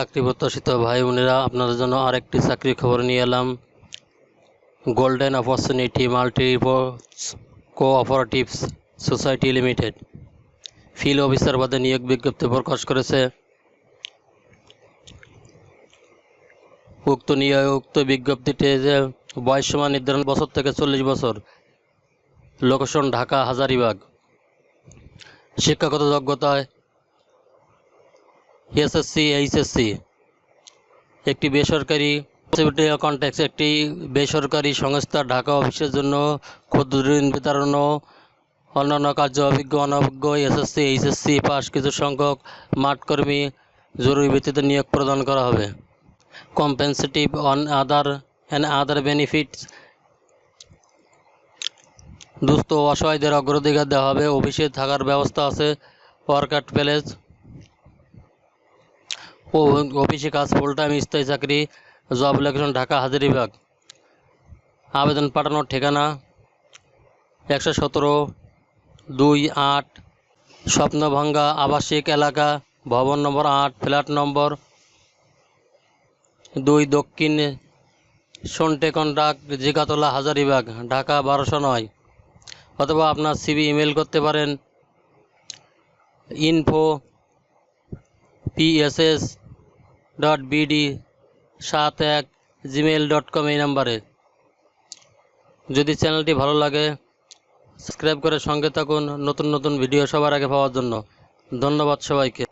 চাকরি প্রত্যাশিত ভাই বোনেরা আপনাদের জন্য আরেকটি চাকরির খবর নিয়ে এলাম। Golden opportunity multi cooperatives society limited field officer পদে নিয়োগ বিজ্ঞপ্তি প্রকাশ করেছে। উক্ত নিয়োগ উক্ত বিজ্ঞপ্তিতে যে বয়স সীমা নির্ধারণ বছর থেকে চল্লিশ বছর, লোকেশন ঢাকা হাজারিবাগ। শিক্ষাগত যোগ্যতায় এসএসসি এইচএসসি একটি বেসরকারি কন্ট্যাক্স একটি বেসরকারি সংস্থা ঢাকা অফিসের জন্য ক্ষুদ্র ঋণ বিতরণ অন্যান্য কার্য অভিজ্ঞ, অনভিজ্ঞ এসএসসি এইচএসসি পাস কিছু সংখ্যক মাঠকর্মী জরুরি ভিত্তিতে নিয়োগ প্রদান করা হবে। Compensative on other and other benefits দুস্থ অসহায়দের অগ্রাধিকার দেওয়া হবে। অফিসে থাকার ব্যবস্থা আছে। ওয়ার্কার প্যালেস অফিসে কাজ ফুল টাইম স্থায়ী চাকরি জব লোকেশন ঢাকা হাজারিবাগ আবেদন পাঠানোর ঠিকানা একশো সতেরো দুই আট স্বপ্নভাঙ্গা আবাসিক এলাকা, ভবন নম্বর আট, ফ্ল্যাট নম্বর দুই দক্ষিণ সন্টে কন্ট্রাক্ট জিগাতলা হাজারিবাগ ঢাকা বারোশো নয়। অথবা আপনার সিবি ইমেল করতে পারেন। ইনফো পিএসএস ডট বিডি সাত এক জিমেল ডট কম এই নাম্বারে। যদি চ্যানেলটি ভালো লাগে, সাবস্ক্রাইব করে সঙ্গে থাকুন নতুন নতুন ভিডিও সবার আগে পাওয়ার জন্য। ধন্যবাদ সবাইকে।